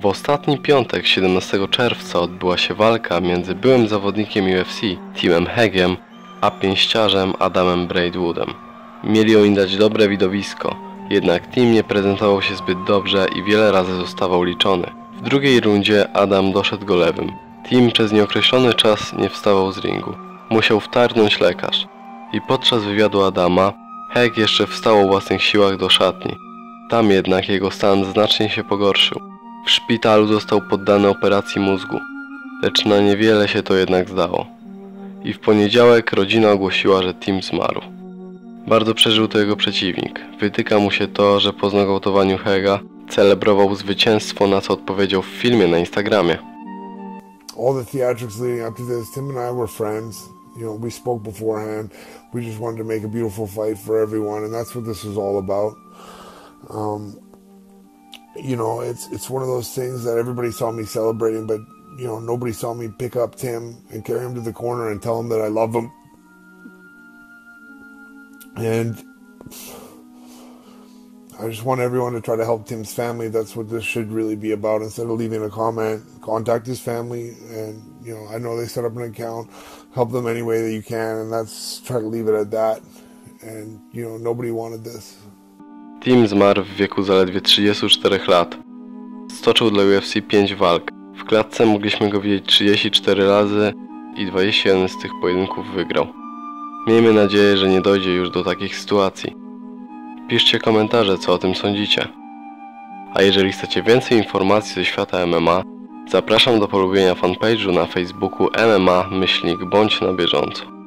W ostatni piątek, 17 czerwca, odbyła się walka między byłym zawodnikiem UFC, Timem Hegiem, a pięściarzem Adamem Braidwoodem. Mieli oni dać dobre widowisko, jednak Tim nie prezentował się zbyt dobrze i wiele razy zostawał liczony. W drugiej rundzie Adam doszedł go lewym. Tim przez nieokreślony czas nie wstawał z ringu. Musiał wtargnąć lekarz. I podczas wywiadu Adama, Heg jeszcze wstał o własnych siłach do szatni. Tam jednak jego stan znacznie się pogorszył. W szpitalu został poddany operacji mózgu, lecz na niewiele się to jednak zdało. I w poniedziałek rodzina ogłosiła, że Tim zmarł. Bardzo przeżył to jego przeciwnik. Wytyka mu się to, że po znokautowaniu Hega celebrował zwycięstwo, na co odpowiedział w filmie na Instagramie. all the theatrics leading up to this, Tim and I were friends. You know, we spoke beforehand. We just wanted to make a beautiful fight for everyone, and that's what this is all about. Um, you know, it's it's one of those things that everybody saw me celebrating, but you know, nobody saw me pick up Tim and carry him to the corner and tell him that I love him. And I just want everyone to try to help Tim's family. That's what this should really be about. Instead of leaving a comment, contact his family, and you know I know they set up an account. Help them any way that you can, and that's try to leave it at that. And you know nobody wanted this. Tim zmarł w wieku zaledwie 34 lat. Stoczył dla UFC 5 walk. W klatce mogliśmy go widzieć 34 razy i 21 z tych pojedynków wygrał. Miejmy nadzieję, że nie dojdzie już do takich sytuacji. Piszcie komentarze, co o tym sądzicie. A jeżeli chcecie więcej informacji ze świata MMA, zapraszam do polubienia fanpage'u na Facebooku MMA myślnik bądź na bieżąco.